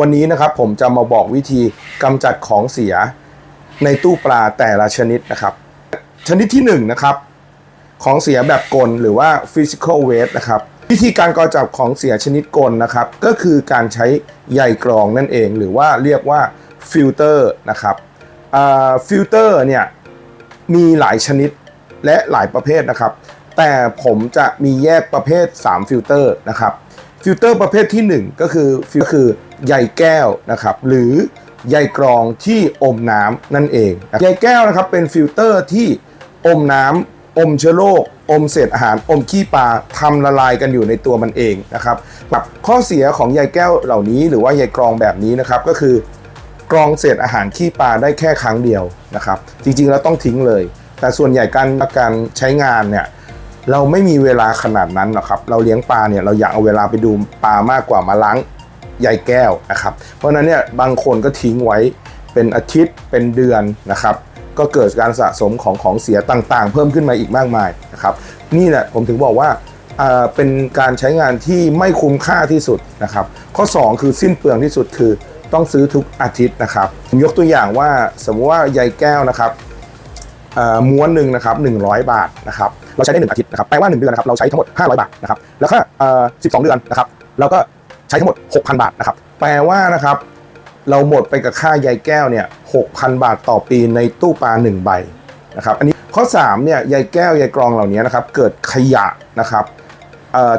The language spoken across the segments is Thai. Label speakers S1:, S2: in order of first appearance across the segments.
S1: วันนี้นะครับผมจะมาบอกวิธีกำจัดของเสียในตู้ปลาแต่ละชนิดนะครับ ชนิดที่1นงนะครับของเสียแบบกลหรือว่า physical waste นะครับวิธีการกำจัดของเสียชนิดกลนะครับ ก็คือการใช้ใยกรองนั่นเอง หรือว่าเรียกว่าฟิลเตอร์นะครับฟิลเตอร์เนี่ยมีหลายชนิดและหลายประเภทนะครับ แต่ผมจะมีแยกประเภท 3 ฟิลเตอร์นะครับ ฟิลเตอร์ประเภทที่ 1 ก็คือฟิลคือใยแก้วนะครับหรือใยกรองที่อมน้ำนั่นเองใยแก้วนะครับเป็นฟิลเตอร์ที่อมน้ำอมเชื้อโรคอมเศษอาหารอมขี้ปลาทำละลายกันอยู่ในตัวมันเองนะครับแบบข้อเสียของใยแก้วเหล่านี้ หรือว่าใยกรองแบบนี้นะครับก็คือกรองเศษอาหารขี้ปลาได้แค่ครั้งเดียวนะครับจริงๆแล้วต้องทิ้งเลย แต่ส่วนใหญ่การการใช้งานเนี่ย เราไม่มีเวลาขนาดนั้นหรอกครับ เราเลี้ยงปลาเนี่ยเราอยากเอาเวลาไปดูปลามากกว่ามาล้างใยแก้วนะครับ เพราะนั้นเนี่ยบางคนก็ทิ้งไว้เป็นอาทิตย์เป็นเดือนนะครับ ก็เกิดการสะสมของของเสียต่างๆ เพิ่มขึ้นมาอีกมากมายนะครับ นี่แหละผมถึงบอกว่าเป็นการใช้งานที่ไม่คุ้มค่าที่สุดนะครับ ข้อ 2 คือสิ้นเปลืองที่สุดคือต้องซื้อทุกอาทิตย์นะครับผมยกตัวอย่างว่าสมมติว่าใยแก้วนะครับ ม้วนหนึ่งนะครับ100 บาทนะครับเราใช้ได้1อาทิตย์นะครับแปลว่า 1 เดือนนะครับเราใช้ทั้งหมด 500 บาทนะครับแล้วก็เอ่อ12 เดือนนะครับเราก็ใช้ทั้งหมด 6,000 บาทนะครับแปลว่านะครับเราหมดไปกับค่าใยแก้วเนี่ย6,000 บาทต่อปีในตู้ปลา1ใบนะครับอันนี้ข้อ3เนี่ยใยแก้วใยกรองเหล่านี้นะครับเกิดขยะนะครับ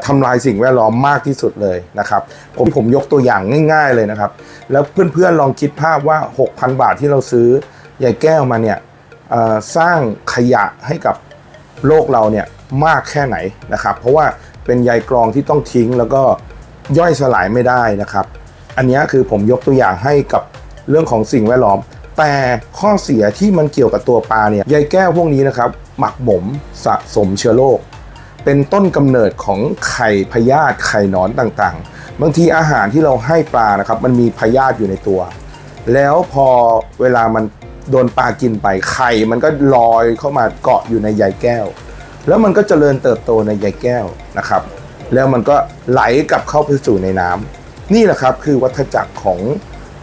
S1: ทำลายสิ่งแวดล้อมมากที่สุดเลยนะครับผมผมยกตัวอย่างง่าย ๆเลยนะครับ แล้วเพื่อนๆลองคิดภาพว่า 6,000 บาทที่เราซื้อใยแก้วมาเนี่ย สร้างขยะให้กับโลกเราเนี่ยมากแค่ไหนนะครับ เพราะว่าเป็นใยกรองที่ต้องทิ้งแล้วก็ย่อยสลายไม่ได้นะครับ อันนี้คือผมยกตัวอย่างให้กับเรื่องของสิ่งแวดล้อม แต่ข้อเสียที่มันเกี่ยวกับตัวปลาเนี่ยใยแก้วพวกนี้นะครับ หมักหมมสะสมเชื้อโรคเป็นต้นกำเนิดของไข่พยาธิไข่นอนต่างๆ บางทีอาหารที่เราให้ปลานะครับ มันมีพยาธิอยู่ในตัว แล้วพอเวลามัน โดนปลากินไปไข่มันก็ลอยเข้ามาเกาะอยู่ในใยแก้ว แล้วมันก็เจริญเติบโตในใยแก้วนะครับ แล้วมันก็ไหลกลับเข้าไปสู่ในน้ำนี่แหละครับคือวัฏจักรของ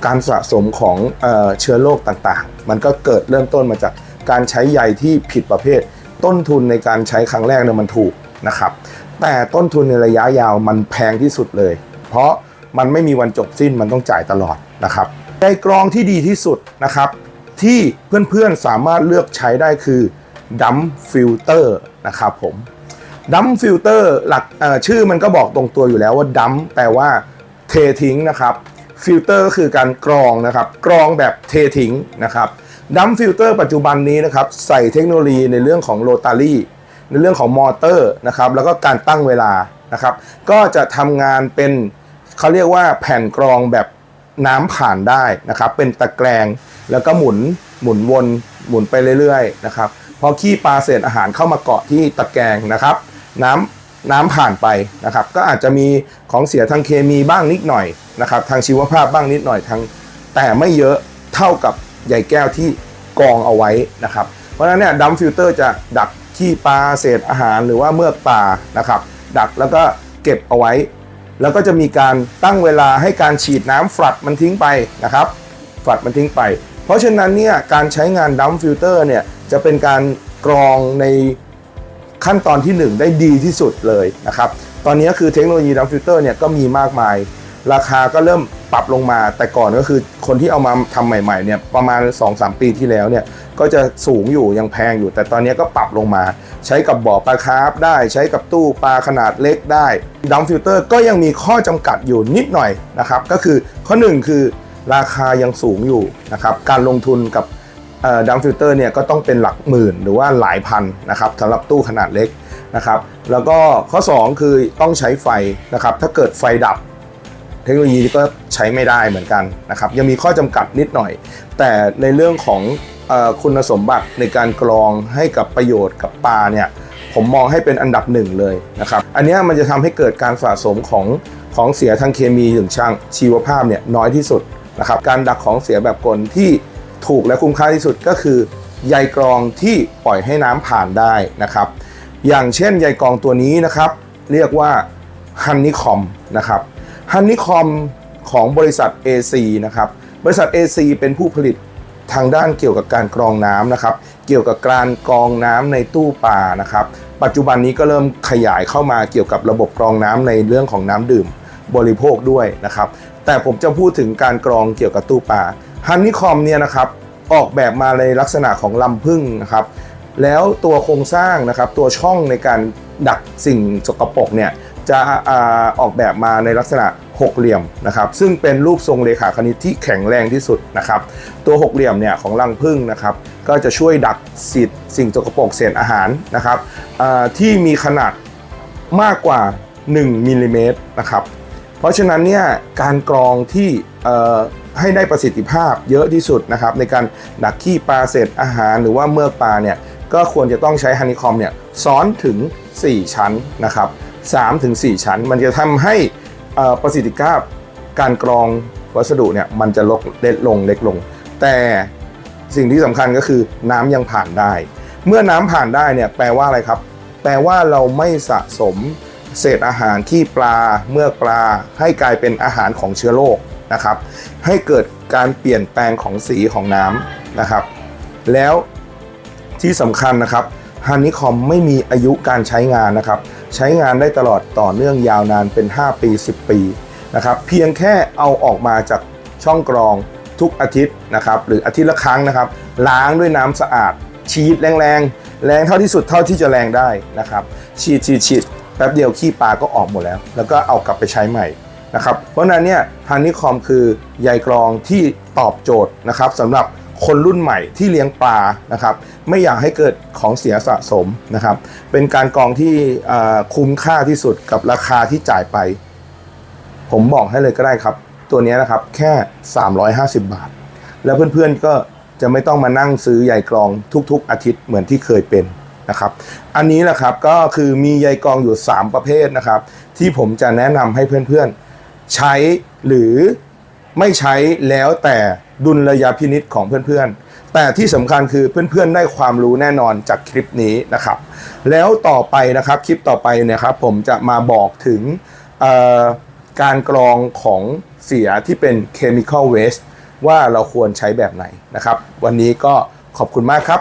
S1: การสะสมของเออเชื้อโรคต่างๆ มันก็เกิดเริ่มต้นมาจากการใช้ใยที่ผิดประเภท ต้นทุนในการใช้ครั้งแรกเนี่ยมันถูกนะครับ แต่ต้นทุนในระยะยาวมันแพงที่สุดเลย เพราะมันไม่มีวันจบสิ้นมันต้องจ่ายตลอดนะครับใยกรองที่ดีที่สุดนะครับ ที่เพื่อนๆสามารถเลือกใช้ได้คือดัมฟิลเตอร์นะครับผมดัมฟิลเตอร์หลักชื่อมันก็บอกตรงตัวอยู่แล้วว่าดัมแปลว่าเททิ้งนะครับฟิลเตอร์ก็คือการกรองนะครับกรองแบบเททิ้งนะครับดัมฟิลเตอร์ปัจจุบันนี้นะครับใส่เทคโนโลยีในเรื่องของโรตารี่ในเรื่องของมอเตอร์นะครับแล้วก็การตั้งเวลานะครับก็จะทำงานเป็นเขาเรียกว่าแผ่นกรองแบบ น้ำผ่านได้นะครับ เป็นตะแกรงแล้วก็หมุนหมุนวนหมุนไปเรื่อยๆนะครับพอขี้ปลาเศษอาหารเข้ามาเกาะที่ตะแกรงนะครับ น้ำน้ำผ่านไปนะครับ ก็อาจจะมีของเสียทางเคมีบ้างนิดหน่อยนะครับ ทางชีวภาพบ้างนิดหน่อยทาง แต่ไม่เยอะเท่ากับใยแก้วที่กองเอาไว้นะครับ เพราะฉะนั้นเนี่ยดัมฟิลเตอร์จะดักขี้ปลาเศษอาหารหรือว่าเมือกปลานะครับ ดักแล้วก็เก็บเอาไว้ แล้วก็จะมีการตั้งเวลาให้การฉีดน้ำฝัดมันทิ้งไปนะครับฝัดมันทิ้งไป เพราะฉะนั้นเนี่ยการใช้งานดัมฟิลเตอร์เนี่ยจะเป็นการกรองในขั้นตอนที่ 1 ได้ดีที่สุดเลยนะครับ ตอนนี้คือเทคโนโลยีดัมฟิลเตอร์เนี่ยก็มีมากมาย ราคาก็เริ่มปรับลงมา แต่ก่อนก็คือคนที่เอามาทำใหม่ๆเนี่ยประมาณ 2-3 ปีที่แล้วเนี่ยก็จะสูงอยู่ยังแพงอยู่ แต่ตอนนี้ก็ปรับลงมา ใช้กับบ่อปลาคาร์ฟได้ใช้กับตู้ปลาขนาดเล็กได้ดัมฟิลเตอร์ก็ยังมีข้อจำกัดอยู่นิดหน่อยนะครับ ก็คือข้อ 1 คือราคายังสูงอยู่นะครับการลงทุนกับดัมฟิลเตอร์เนี่ยก็ต้องเป็นหลักหมื่นหรือว่าหลายพันนะครับสำหรับตู้ขนาดเล็กนะครับ แล้วก็ข้อ 2 คือต้องใช้ไฟนะครับถ้าเกิดไฟดับ เทคโนโลยีก็ใช้ไม่ได้เหมือนกันนะครับยังมีข้อจำกัดนิดหน่อย แต่ในเรื่องของคุณสมบัติในการกรองให้กับประโยชน์กับปลาเนี่ยผมมองให้เป็นอันดับหนึ่งเลยนะครับอันนี้มันจะทำให้เกิดการสะสมของของเสียทางเคมีถึงช่างชีวภาพเนี่ยน้อยที่สุดนะครับการดักของเสียแบบกลที่ถูกและคุ้มค่าที่สุดก็คือใยกรองที่ปล่อยให้น้ำผ่านได้นะครับอย่างเช่นใยกรองตัวนี้นะครับ เรียกว่าฮันนิคอมนะครับ ฮันนิคอมของบริษัท AC นะครับ บริษัท AC เป็นผู้ผลิตทางด้านเกี่ยวกับการกรองน้ำนะครับ เกี่ยวกับการกรองน้ำในตู้ปลานะครับ ปัจจุบันนี้ก็เริ่มขยายเข้ามาเกี่ยวกับระบบกรองน้ำในเรื่องของน้ำดื่มบริโภคด้วยนะครับ แต่ผมจะพูดถึงการกรองเกี่ยวกับตู้ปลาฮันนี่คอมเนี่ยนะครับออกแบบมาในลักษณะของลำพึ่งนะครับ แล้วตัวโครงสร้างนะครับตัวช่องในการดักสิ่งสกปรกเนี่ยจะอออกแบบมาในลักษณะ หกเหลี่ยมนะครับซึ่งเป็นรูปทรงเลขาคณิตที่แข็งแรงที่สุดนะครับตัวหกเหลี่ยมเนี่ยของรังผึ้งนะครับก็จะช่วยดักสิทธิ์สิ่งสกปรกเศษอาหารนะครับที่มีขนาดมากกว่า 1มิลลิเมตรนะครับเพราะฉะนั้นเนี่ยการกรองที่ให้ได้ประสิทธิภาพเยอะที่สุดนะครับในการดักขี้ปลาเศษอาหารหรือว่าเมือกปลาเนี่ยก็ควรจะต้องใช้ฮันนีคอมเนี่ยซ้อนถึง 4 ชั้นนะครับ3ถึง4ชั้น มันจะทำให้ ประสิทธิภาพการกรองวัสดุเนี่ยมันจะลดเล็กลงเล็กลง แต่สิ่งที่สำคัญก็คือน้ำยังผ่านได้ เมื่อน้ำผ่านได้เนี่ยแปลว่าอะไรครับ แปลว่าเราไม่สะสมเศษอาหารที่ปลาเมื่อปลาให้กลายเป็นอาหารของเชื้อโรคนะครับ ให้เกิดการเปลี่ยนแปลงของสีของน้ำนะครับ แล้วที่สำคัญนะครับฮันนิคอมไม่มีอายุการใช้งานนะครับ ใช้งานได้ตลอดต่อเนื่องยาวนานเป็น 5 ปี 10 ปีนะครับเพียงแค่เอาออกมาจากช่องกรองทุกอาทิตย์นะครับหรืออาทิตย์ละครั้งนะครับล้างด้วยน้ำสะอาด ฉีดแรงๆ แรงเท่าที่สุดเท่าที่จะแรงได้นะครับฉีดฉีดฉีดแป๊บเดียวขี้ปลาก็ออกหมดแล้ว แล้วก็เอากลับไปใช้ใหม่นะครับเพราะนั้นเนี่ยฮันนิคอมคือใยกรองที่ตอบโจทย์นะครับสำหรับ คนรุ่นใหม่ที่เลี้ยงปลานะครับ ไม่อยากให้เกิดของเสียสะสมนะครับ เป็นการกรองที่คุ้มค่าที่สุดกับราคาที่จ่ายไป ผมบอกให้เลยก็ได้ครับ ตัวนี้นะครับแค่ 350 บาท แล้วเพื่อนๆก็จะไม่ต้องมานั่งซื้อใยกรองทุกๆ อาทิตย์เหมือนที่เคยเป็นนะครับ อันนี้แหละครับก็คือมีใยกรองอยู่ 3 ประเภทนะครับ ที่ผมจะแนะนำให้เพื่อนๆ ใช้หรือไม่ใช้แล้วแต่ ดุลยพินิษของเพื่อนๆ แต่ที่สำคัญคือเพื่อนๆ ได้ความรู้แน่นอนจากคลิปนี้นะครับ แล้วต่อไปนะครับคลิปต่อไปเนะครับผมจะมาบอกถึงการกรองของเสียที่เป็น chemical waste ว่าเราควรใช้แบบไหนนะครับ วันนี้ก็ขอบคุณมากครับ